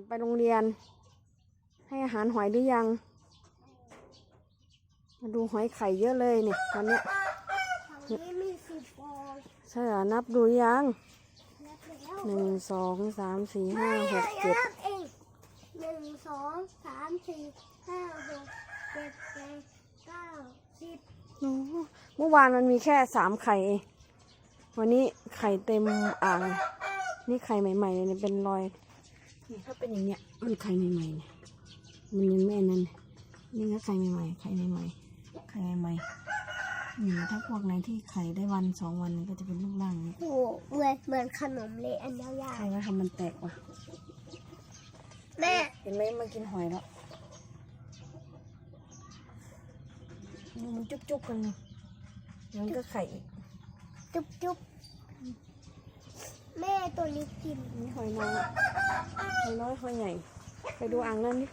อนไปโรงเรียน ให้อาหารหอยหรือยัง มาดูหอยไข่เยอะเลยเนี่ยวันเนี้ยฝั่งนี้มีสิบฟองใช่เหรอนับดูยังนับแล้วหนึ่งสองสามสี่ห้าไม่หอะกอย่าเจ็ดนับเองหนึ่งสองสามสี่ห้าหกเจ็ดแปดเก้าสิบโอ้โหเมื่อวานมันมีแค่สามไข่เองวันนี้ไข่เต็มอ่าง นี่ไข่ใหม่ๆเลยเนี่ยเป็นรอย นี่ถ้าเป็นอย่างเงี้ยมันไข่ใหม่ๆเนี่ยมันยังไม่อันนั้นนี่ก็ไข่ใหม่ๆไข่ใหม่ๆไข่ใหม่ๆนี่ถ้าพวกไหนที่ไข่ได้วันสองวันก็จะเป็นลูกล่างนี้โอ้โหเหมือนเหมือนขนมเลยอันยาวใครว่าทำมันแตกวะๆแม่เห็นไหมมันกินหอยแล้วดูมันจุกๆกันเลยเดี๋ยวมันก็ไข่อีกจุ๊บจุ๊บแม่ตัวนี้กิน นี่หอยน้อยหอ ยน้อยหอยใหญ่ ไปดูอ่างนั่นดิ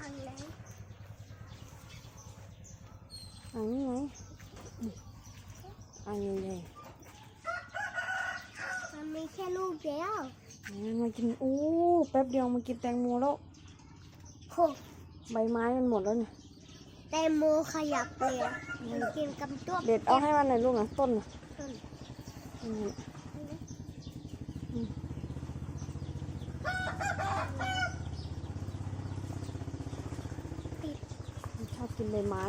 อันไหนอ่างนี่ไงอืมอ่างใหญ่มันมีแค่ลูกเดียวๆนี่มากินอู้แป๊บเดียวมากินแตงโมแล้วโคใบไม้มันหมดแล้วเนี่ยแตงโมขยับเลยอะมันกินกำตัวเด็ดเอาให้มันหน่อยลูกนะต้นน่ะต้น อืมอืม ปิด มัน ชอบกินใบไม้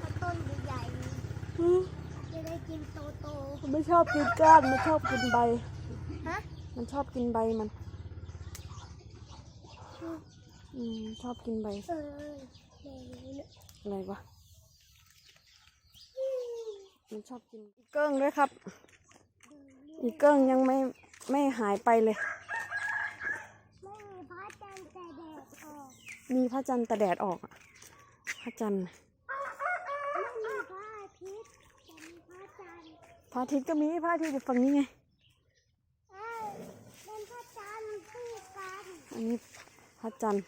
ก็ต้นใหญ่อืมๆจะได้กินโตโตมันไม่ชอบกินก้านมันชอบกินใบๆฮะ มันชอบกินใบมันอืมชอบกินใบเออเดี๋ยวนี้อะไรวะมันชอบกินอีเกิ้งด้วยครับ อีเกิ้งยังไม่ ไม่หายไปเลย ไม่มีพระจันทร์แต่แดดออกมีพระจันทร์แต่แดดออกอะพระจันทร์ไม่มีพระอาทิตย์แต่มีพระจันทร์พระอาทิตย์ก็มีพระอาทิตย์อยู่ฝั่งนี้ไง เอ้ยเป็นพระจันทร์คู่กันอันนี้พระจันทร์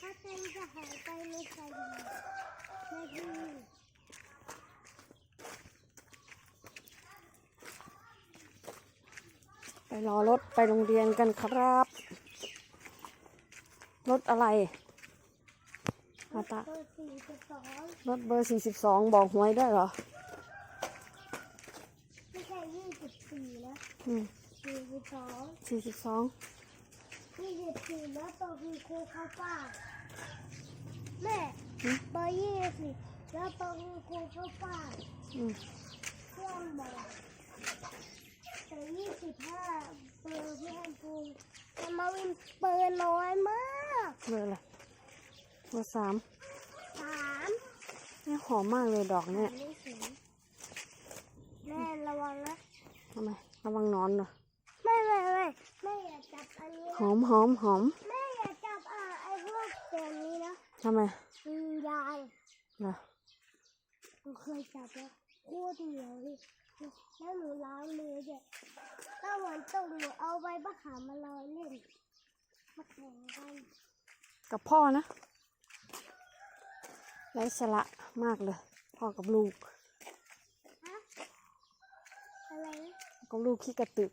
พระจันทร์จะหายไปในใจในทีไรอรถไปโรงเรียนกันครับ รถอะไรมาตาเบอร์สี่สิบสองรถเบอร์สี่สิบสองบอกหวยได้วยเหรอ ไม่ใช่ยี่สิบสี่นะอืมสี่สิบสองสี่สิบสองยี่สิบสี่แล้วตัวคือครูเข้าป่าแม่เบอร์ยี่สิบแล้วตัวคือครูเข้าป่าอืมเครื่องบอกแต่ยี่สิบ ห้าเบอร์พี่แอมพูแต่มาวินเบอร์น้อยมากเบอร์อะไรเบอร์สามสามเนี่ยหอมมากเลยดอกเนี่ยไม่ถึงแม่ระวังนะทำไมระวังหนอนเหรอไม่ไม่ไม่ไม่อย่าจับอันนี้หอมหอมหอมแม่อย่าจับอะไอ้พวกแบบนี้นะทำไมอืมยายเหรอ หนูเคยจับแล้วโคตรเหนียวเลย แล้วหนูล้างมือด้วยถ้าวันตกหนูเอาใบมะขามมาลอยเล่นมาแข่งกันกับพ่อนะไร้สาระมากเลย พ่อกับลูกฮะอะไรนะกับลูกขี้กระตึก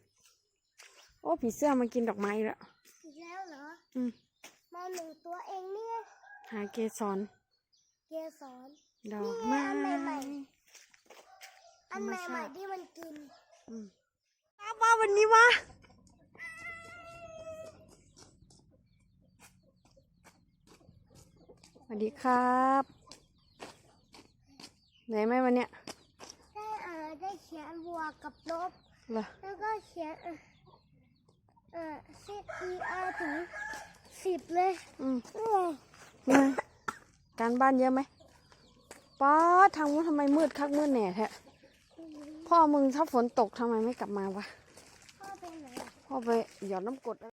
โอ้ผีเสื้อมากินดอกไม้แล้วอีกแล้วเหรอ อืมมาหนึ่งตัวเองเนี่ย หาเกสร เกสร ดอกนี่ไงไม้ อันใหม่อันธรรมใหชาม่ติๆที่มันกินอืมป้าป้าวันนี้วะสวัสดีครับไหนไหมวันเนี้ยได้อ่าได้เขียนบวกกับลบเหรอแล้วก็เขียนเอ่อเอ่อ C E R ถึงสิบเลยอืมอืมนี่ไงการบ้านเยอะไหมป้าดทางนู้นทำไมมืดคักมืดแหน่แท้ พ่อมึงถ้าฝนตกทำไมไม่กลับมาวะ พ่อไปไหนพ่อไปหยอดน้ำกรด